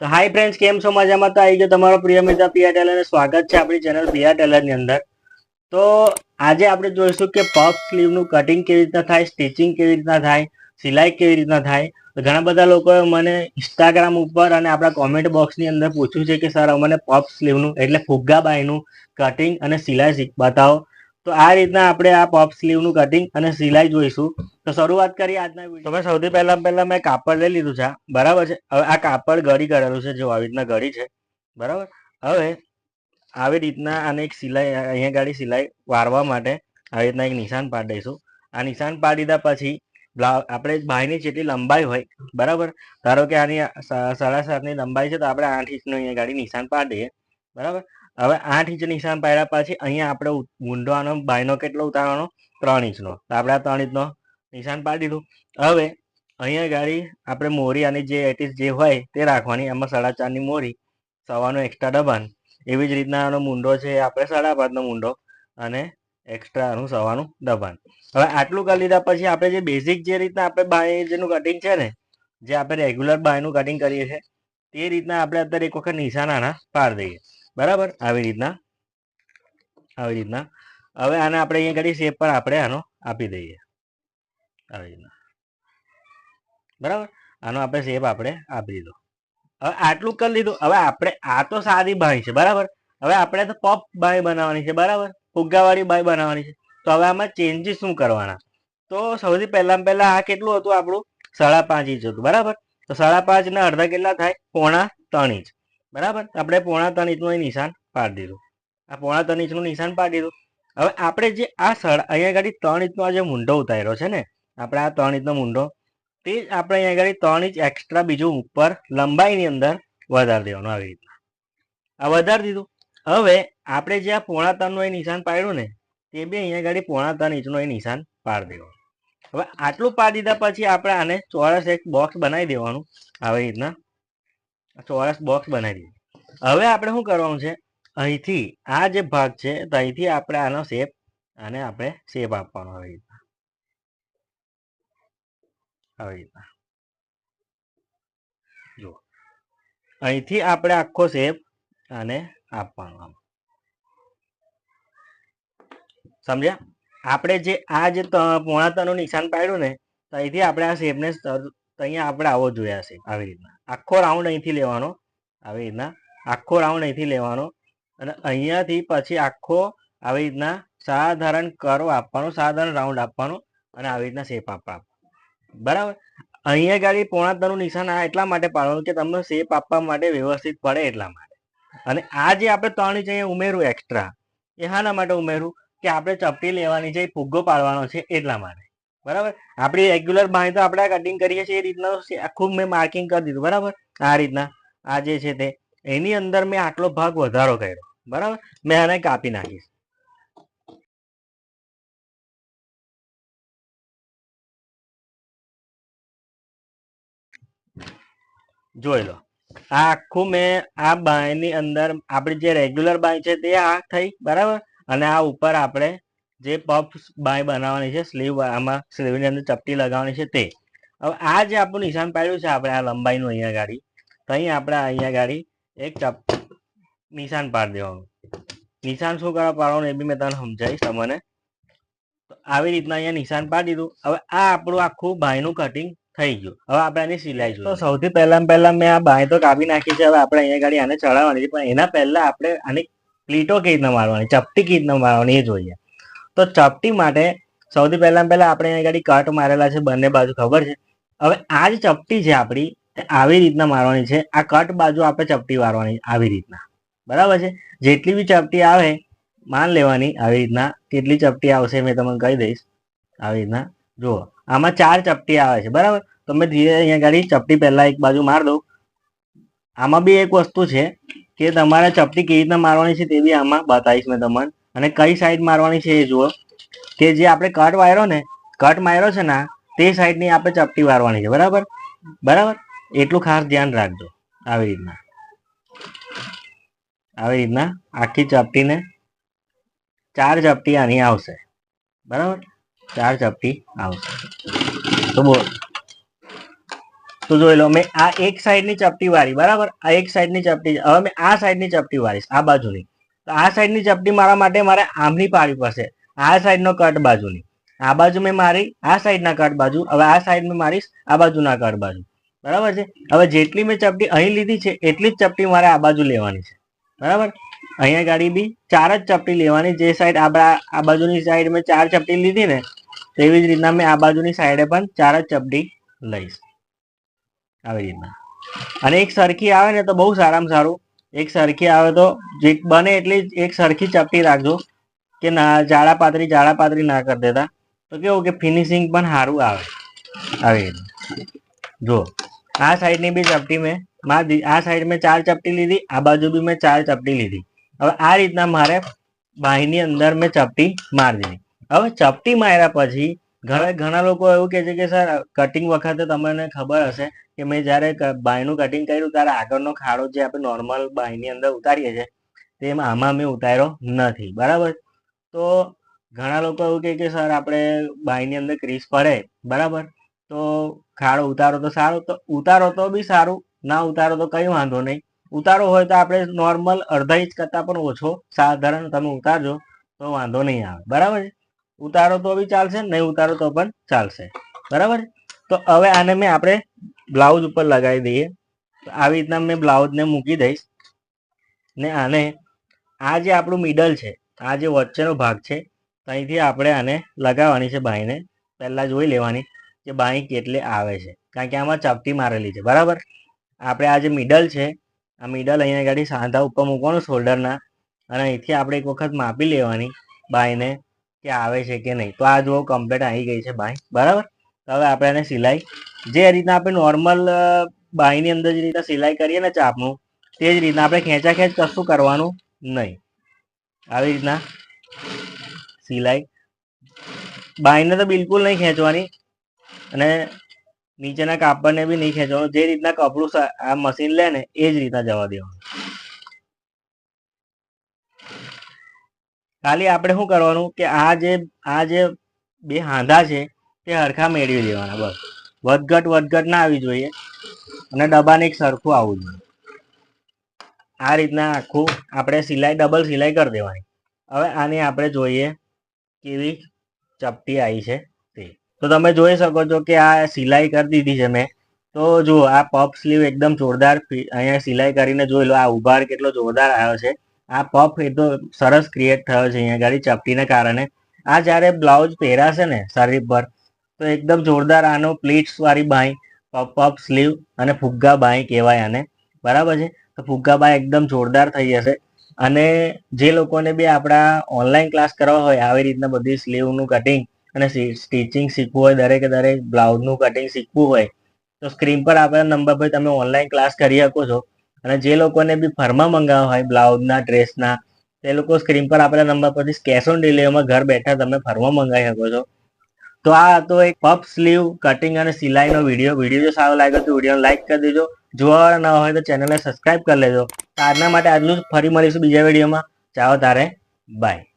તો hi friends કેમ છો? મજામાં? તો આવી ગયો તમારો પ્રિય મિત્ર પિયા ટેલર સ્વાગત છે આપણી ચેનલ પિયા ટેલરની અંદર. તો આજે આપણે જોઈશું કે પફ સ્લીવનું કટિંગ કેવી રીતના થાય સ્ટિચિંગ કેવી રીતના થાય, સિલાઈ કેવી રીતના થાય. ઘણા બધા લોકોએ મને ઇન્સ્ટાગ્રામ ઉપર અને આપણા કોમેન્ટ બોક્સની અંદર પૂછ્યું છે કે સર અમને પફ સ્લીવનું એટલે ફુગ્ગા બાયનું કટિંગ અને સિલાઈ બતાવો. તો આ રીતના આપણે આ પફ સ્લીવનું કટિંગ અને સિલાઈ જોઈશું. તો શરૂઆત કરીએ આજના વીડિયો તમે સૌથી પહેલા પહેલા મેં કાપડ લઈ લીધું છે બરાબર છે? હવે આ કાપડ ગળી કરેલું છે, જો આવી રીતના ગળી છે. બરાબર? હવે આવી રીતના આને એક સિલાઈ અહીંયા ગાડી સિલાઈ વારવા માટે આવી રીતના એક નિશાન પાડી દઈશું. આ નિશાન પાડી દીધા પછી આપણે ભાઈની જેટલી લંબાઈ હોય, બરાબર? ધારો કે આની સાડા સાતની લંબાઈ છે, તો આપણે આઠ ઇંચનું અહીંયા ગાડી નિશાન પાડી દઈએ. બરાબર? હવે આઠ ઇંચ નિશાન પાડ્યા પછી અહીંયા આપણે ઊંડવાનો બાયનો કેટલો ઉતારવાનો? ત્રણ ઇંચનો. આપણે આ ત્રણ ઇંચનો નિશાન પાડી દીધું. હવે અહીંયા ગાડી આપણે મોરી અને જે એટીસ જે હોય તે રાખવાની. એમાં સાડા ચારની મોરી સવાનો એક્સ્ટ્રા ડબાન એવી જ રીતના આનો મુંડો છે આપણે સાડા પાંચનો મુંડો અને એક્સ્ટ્રા આનું સવાનું દબાણ. હવે આટલું કરી લીધા પછી આપણે જે બેઝિક જે રીતના આપણે બાય જેનું કટિંગ છે ને, જે આપણે રેગ્યુલર બાયનું કટિંગ કરીએ છીએ, તે રીતના આપણે અત્યારે એક વખત નિશાન આના પાડી દઈએ. બરાબર? આવી રીતના. આવી રીતના. હવે આને આપણે અહીંયા કરી શેપ પર આપણે આનો આપી દઈએ. આવી રીતના. બરાબર? આનો આપણે શેપ આપણે આપી દીધો. હવે આટલું કરી લીધું હવે આપણે, આ તો સાદી ભાઈ છે, બરાબર? હવે આપણે તો પપ બાય બનાવવાની છે, બરાબર? ફુગ્ગાવાળી બાય બનાવવાની છે. તો હવે આમાં ચેન્જીસ શું કરવાના? તો સૌથી પહેલાં પહેલાં આ કેટલું હતું આપણું? સાડા પાંચ ઇંચ હતું, બરાબર? તો સાડા પાંચના અડધા કેટલા થાય? પોણા ત્રણ ઇંચ બરાબર? આપણે પોણા ત્રણ ઇંચનું અહીં નિશાન પાડી દીધું. આ પોણા ત્રણ ઇંચનું નિશાન પાડી દીધું. હવે આપણે જે આ સળ અહીંયા આગળ ત્રણ ઇંચનો આ જે મૂંઢો ઉતાર્યો છે ને, આપણે આ ત્રણ ઇંચનો મૂંઢો તે જ આપણે અહીંયા આગળ ત્રણ ઇંચ એક્સ્ટ્રા બીજું ઉપર લંબાઈની અંદર વધારી દેવાનું આવી રીતના. આ વધારી દીધું. હવે આપણે જે આ પોણા ત્રણનું એ નિશાન પાડ્યું ને, તે બી અહીંયા આગળ પોણા ત્રણ ઇંચનું એ નિશાન પાડી દેવાનું. હવે આટલું પાડી દીધા પછી આપણે આને ચોરસ એક બોક્સ બનાવી દેવાનું, આવી રીતના. ચોરસ બોક્સ બનાવી દીધું. હવે આપણે શું કરવાનું છે? અહીંથી આ જે ભાગ છે, તો અહીંથી આપણે આનો શેપ આને આપણે શેપ આપવાનો આવી રીતના. આવી રીતના. જુઓ. અહીંથી આપણે આખો શેપ આને આપવાનો સમજ્યા? આપણે જે આ જે પોણા નિશાન પાડ્યું ને, તો અહીંથી આપણે આ શેપને અહીંયા આપણે આવો જોયા છે, આવી રીતના. આખો રાઉન્ડ અહીંથી લેવાનો, આવી રીતના. આખો રાઉન્ડ અહીંથી લેવાનો અને અહીંયાથી પછી આખો આવી રીતના સાધારણ કર્વ આપવાનો, સાધારણ રાઉન્ડ આપવાનો અને આવી રીતના શેપ આપવા બરાબર? અહીંયા ગાડી પોણાતનું નિશાન આ એટલા માટે પાડવાનું કે તમને શેપ આપવા માટે વ્યવસ્થિત પડે એટલા માટે. અને આ જે આપણે ત્રણ ઇંચ અહીંયા ઉમેરું એક્સ્ટ્રા એ શાના માટે ઉમેરું કે આપણે ચપટી લેવાની છે, એ ફુગ્ગો પાડવાનો છે એટલા માટે. બરાબર? આપણી રેગ્યુલર બાંય તો આપણે કટિંગ કરીએ છીએ, એ રીતના આખું મેં માર્કિંગ કરી દીધું, બરાબર? આ રીતના, આ જે છે તે. એની અંદર મેં આટલો ભાગ વધારો કર્યો, બરાબર? મેં આને કાપી નાખીશ. જોઈ લો, આ આખું મેં આ બાયની અંદર, આપણી જે રેગ્યુલર બાય છે તે આ થઈ, બરાબર? અને આ ઉપર આપણે જે પફ બાય બનાવવાની છે સ્લીવ આમાં સ્લીવની અંદર ચપટી લગાવવાની છે તે. હવે આ જે આપણું નિશાન પાડ્યું છે આપણે આ લંબાઈનું અહીંયા ગાડી તો અહીં આપણે અહીંયા ગાડી એક ચપ નિશાન પાડી દેવાનું. નિશાન શું કરવા પાડવાનું એ બી મેં તમને સમજાવીશ તમને. આવી રીતના અહીંયા નિશાન પાડી દીધું. હવે આ આપણું આખું બાયનું કટિંગ થઈ ગયું. હવે આપણે આની સિલાઈ જોઈએ તો સૌથી પહેલા પહેલા મેં આ બાય તો કાપી નાખી છે. હવે આપણે અહીંયા ગાડી આને ચડાવવાની છે. પણ એના પહેલા આપણે આની પ્લીટો કેવી રીતના મારવાની ચપટી કેવી રીતના મારવાની એ જોઈએ. તો ચપટી માટે સૌથી પહેલા પહેલા આપણે અહીંયા ગાડી કટ મારેલા છે, બંને બાજુ ખબર છે. હવે આ જ ચપટી છે આપણી આવી રીતના મારવાની છે. આ કટ બાજુ આપણે ચપટી મારવાની આવી રીતના. બરાબર છે? જેટલી બી ચપટી આવે, માન લેવાની આવી રીતના. કેટલી ચપટી આવશે મેં તમને કહી દઈશ. આવી રીતના. જુઓ, આમાં ચાર ચપટી આવે છે, બરાબર? તો મેં ધીરે અહીંયા ગાડી ચપટી પહેલા એક બાજુ માર દઉં. આમાં બી એક વસ્તુ છે કે તમારે ચપટી કેવી રીતના મારવાની છે તે બી આમાં બતાવીશ મેં તમને. અને કઈ સાઈડ મારવાની છે એ જુઓ. કે જે આપણે કટ વાયરો ને કટ માર્યો છે ને તે સાઈડની આપણે ચપટી મારવાની છે. બરાબર? બરાબર? એટલું ખાસ ધ્યાન રાખજો. આવી રીતના. આવી રીતના આખી ચપટીને ચાર ચપટી આની આવશે. બરાબર? ચાર ચપટી આવશે. તો બોલ. તો જોઈ લો, મેં આ એક સાઈડની ચપટી વાળી બરાબર? આ એક સાઈડની ચપટી, હવે મેં આ સાઈડની ચપટી વાળીશ આ બાજુની. તો આ સાઈડની ચપટી મારા માટે મારે આમની પાડવી પડશે. આ સાઈડનો કટ બાજુની. આ બાજુ મેં મારી, આ સાઈડના કટ બાજુ. હવે આ સાઈડ મેં મારીશ, આ બાજુના કટ બાજુ. બરાબર છે? હવે જેટલી મેં ચપટી અહીં લીધી છે, એટલી જ ચપટી મારે આ બાજુ લેવાની છે. બરાબર? અહીંયા ગાડી બી ચાર જ ચપટી લેવાની. જે સાઈડ આપણા આ બાજુની સાઈડ મેં ચાર ચપટી લીધી ને, તેવી જ રીતના મેં આ બાજુની સાઈડે પણ ચાર જ ચપટી લઈશ. આવી રીતના. અને એક સરખી આવે ને તો બહુ સારામાં સારું. એક સરખી આવે તો જે બને એટલી એક સરખી ચપટી રાખજો કે ના, જાડા પાતળી જાડા પાતળી ના કરી દેતા. તો કેવું કે ફિનિશિંગ પણ સારું આવે. આવી રીતે. જો, આ સાઈડની બી ચપટી મેં મારી આ સાઈડ મેં ચાર ચપટી લીધી, આ બાજુ બી મેં ચાર ચપટી લીધી. હવે આ રીતના મારે બાહીની અંદર મેં ચપટી મારી દીધી. હવે ચપટી માર્યા પછી ઘણા ઘણા લોકો એવું કહે છે કે, સર કટિંગ વખતે તમને ખબર હશે કે મેં જ્યારે બાયનું કટિંગ કર્યું ત્યારે આગળનો ખાડો જે આપણે નોર્મલ બાયની અંદર ઉતારીએ છીએ, તેમાં આમાં મેં ઉતાર્યો નથી. બરાબર? તો ઘણા લોકો એવું કહે કે, સર, આપણે બાયની અંદર ક્રીસ પડે. બરાબર? તો ખાડો ઉતારો તો સારો, તો ઉતારો તો બી સારું, ના ઉતારો તો કંઈ વાંધો નહીં. ઉતારો હોય તો આપણે નોર્મલ અડધા ઇંચ કરતાં પણ ઓછો સાધારણ તમે ઉતારજો, તો વાંધો નહીં આવે. બરાબર છે? ઉતારો તો બી ચાલશે, નહીં ઉતારો તો પણ ચાલશે. બરાબર? તો હવે આને મેં આપણે બ્લાઉઝ ઉપર લગાવી દઈએ. આવી રીતના મેં બ્લાઉઝને મૂકી દઈશ. ને આને આ જે આપણું મિડલ છે, આ જે વચ્ચેનો ભાગ છે, ત્યાંથી આપણે આને લગાવવાની છે બાઈને. પહેલાં જોઈ લેવાની કે બાઈ કેટલે આવે છે. કારણ કે આમાં ચપટી મારેલી છે. બરાબર? આપણે આ જે મિડલ છે, આ મિડલ અહીંયા ગાડી સાંધા ઉપર મૂકવાનું શોલ્ડરના અને અહીંથી આપણે એક વખત માપી લેવાની બાઈને. કે આવે છે કે નહીં? તો આ જુઓ કમ્પ્લીટ આવી ગઈ છે બાય બરાબર? હવે આપણે એને સિલાઈ, જે રીતના આપણે નોર્મલ બાયની અંદર જે રીતના સિલાઈ કરીએ ને ચાપનું, તે જ રીતના આપણે ખેંચા ખેંચ કશું કરવાનું નહીં. આવી રીતના સિલાઈ. બાયને તો બિલકુલ નહીં ખેંચવાની અને નીચેના કાપડને બી નહીં ખેંચવાનું. જે રીતના કપડું આ મશીન લે ને, એ જ રીતના જવા દેવાનું. ખાલી આપણે શું કરવાનું કે આ જે આ જે બે હાંધા છે, તે હરખા મેળવી લેવાના, બસ. વધઘટ વધઘટ ના આવી જોઈએ અને ડબ્બાને એક સરખું આવવું જોઈએ. આ રીતના આખું આપણે સિલાઈ, ડબલ સિલાઈ કરી દેવાની. હવે આને આપણે જોઈએ કેવી ચપટી આવી છે તે. તો તમે જોઈ શકો છો કે આ સિલાઈ કરી દીધી છે મેં. તો જુઓ, આ પફ સ્લીવ એકદમ જોરદાર અહીંયા સિલાઈ કરીને જોઈ લો, આ ઉભાર કેટલો જોરદાર આવ્યો છે. આ પફ એ તો સરસ ક્રિએટ થયો છે, અહીંયા ગાડી ચપટીને કારણે. આ જ્યારે બ્લાઉઝ પહેરાશે ને શરીર પર, તો એકદમ જોરદાર આનો પ્લીટ્સ વાળી બાઈ પફ પફ સ્લીવ અને ફુગ્ગા બાઈ કહેવાય આને. બરાબર છે? તો ફુગ્ગા બાઈ એકદમ જોરદાર થઈ જશે. અને જે લોકોને બી આપણા ઓનલાઈન ક્લાસ કરવા હોય, આવી રીતના બધી સ્લીવનું કટિંગ અને સ્ટિચિંગ શીખવું હોય, દરેકે દરેક બ્લાઉઝનું કટિંગ શીખવું હોય, તો સ્ક્રીન પર આપેલા નંબર પર તમે ઓનલાઈન ક્લાસ કરી શકો છો. અને જે લોકોને બી ફરમાં મંગાવવા હોય, બ્લાઉઝના, ડ્રેસના, તે લોકો સ્ક્રીન પર આપેલા નંબર પરથી કેશ ઓન ડિલિવરીમાં ઘર બેઠા તમે ફરમાં મંગાવી શકો છો. તો આ હતો એક પફ સ્લીવ કટિંગ અને સિલાઈનો વીડિયો. વીડિયો જો સારો લાગ્યો તો વિડીયોને લાઈક કરી દેજો. જોવા ન હોય તો ચેનલને સબસ્ક્રાઇબ કરી લેજો. આજના માટે જ. ફરી મળીશું બીજા વિડીયોમાં. ચાલો તારે, બાય.